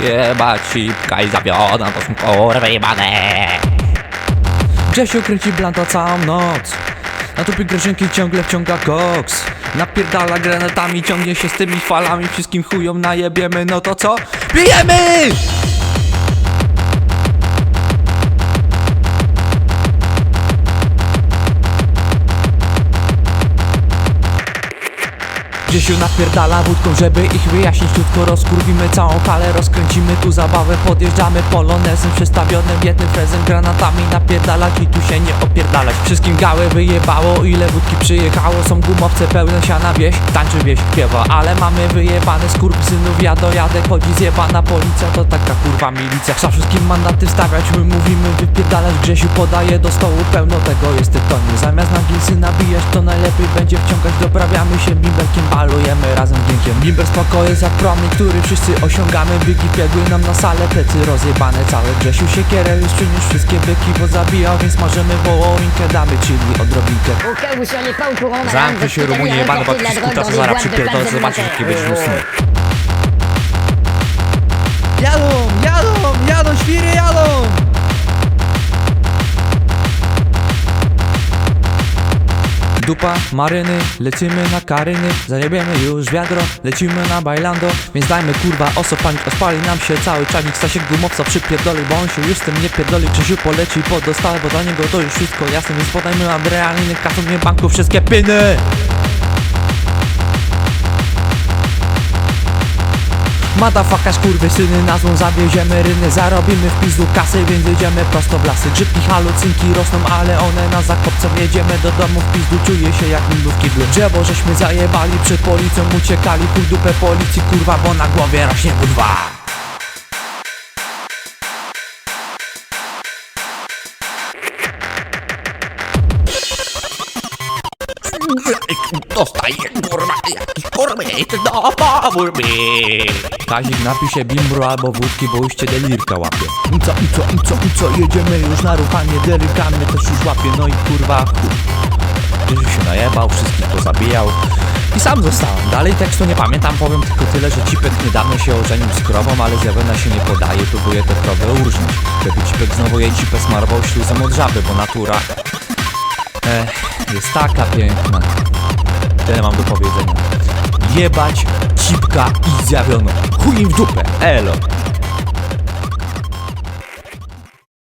Jebać cipka i zawiona, to są kurwy jebane. Grzesiu kręci blanta całą noc Na tupie grażynki ciągle wciąga koks Napierdala granatami, ciągnie się z tymi falami Wszystkim chujom najebiemy, no to co? Bijemy! Grzesiu napierdala wódką, żeby ich wyjaśnić Krótko. Rozkurwimy całą halę, rozkręcimy tu zabawę. Podjeżdżamy polonezem przestawionym jednym frezem Granatami napierdalać i tu się nie opierdalać. Wszystkim gałę wyjebało, ile wódki przyjechało. Są gumowce pełne siana, wieś, tańczy wieś, śpiewa. Ale mamy wyjebane skurwysynów, ja dojadę Chodzi zjebana policja, to taka kurwa milicja. Za wszystkim mandaty wstawiać, my mówimy wypierdalać. Grzesiu podaje do stołu pełno tego jest tytoniu Zamiast na gilsy nabijać, to najlepiej będzie wciągać. Doprawiamy się bimberkiem, balujemy razem drinkiem Bimber spoko jest jak promień, który wszyscy osiągamy Byki. Biegły nam na salę, plecy rozjebane. Całe Grzesiu siekierę już przyniósł wszystkie byki Bo zabijał, więc możemy wołowinkę Damy czyli odrobinkę. Zamknij się a jebany, bo importé de la jakiś drogue kuta dans co des zaraz przypierdolę, zobaczysz jakie będziesz usnął Dupa, maryny, lecimy na karyny. Zajebiemy już wiadro, lecimy na bailando. Więc dajmy kurwa osopalić, odpali nam się cały czarnik Stasiek gumowca przypierdoli, bo on się już z tym nie pierdoli. Krzysiu poleci pod dostawę, bo dla niego to już wszystko jasne. Więc podajmy adrenaliny, kasą nie banku, wszystkie piny Madafaka syny, nazwą zawieziemy ryny. Zarobimy w pizdu kasy, więc jedziemy prosto w lasy. Grzybki, halucynki rosną, ale one na zakopcą Jedziemy do domu w pizdu, czuję się jak nim w Drzewo żeśmy zajebali, przed policją uciekali. Chuj dupę policji, kurwa, bo na głowie rośnie kurwa. Dostaję kurwa kurwy, no pomóż mi Kazik napisze bimbru albo wódki, bo już cię delirka łapie Co, co, co, co, jedziemy już na ruchanie Delirka mnie też już łapie, no i kurwa Gdzieś się najebał, wszystkich pozabijał i sam zostałem. Dalej tekstu nie pamiętam, powiem tylko tyle, że Cipek niedawno się ożenił z krową, ale zjawiona się nie podaje, próbuje tę krowę urżnąć. Żeby Cipek znowu jej cipę smarował śluzem od żaby, bo natura Ech, jest taka piękna. Tyle mam do powiedzenia. Jebać, cipka i zjawiono. Chuj im w dupę, elo.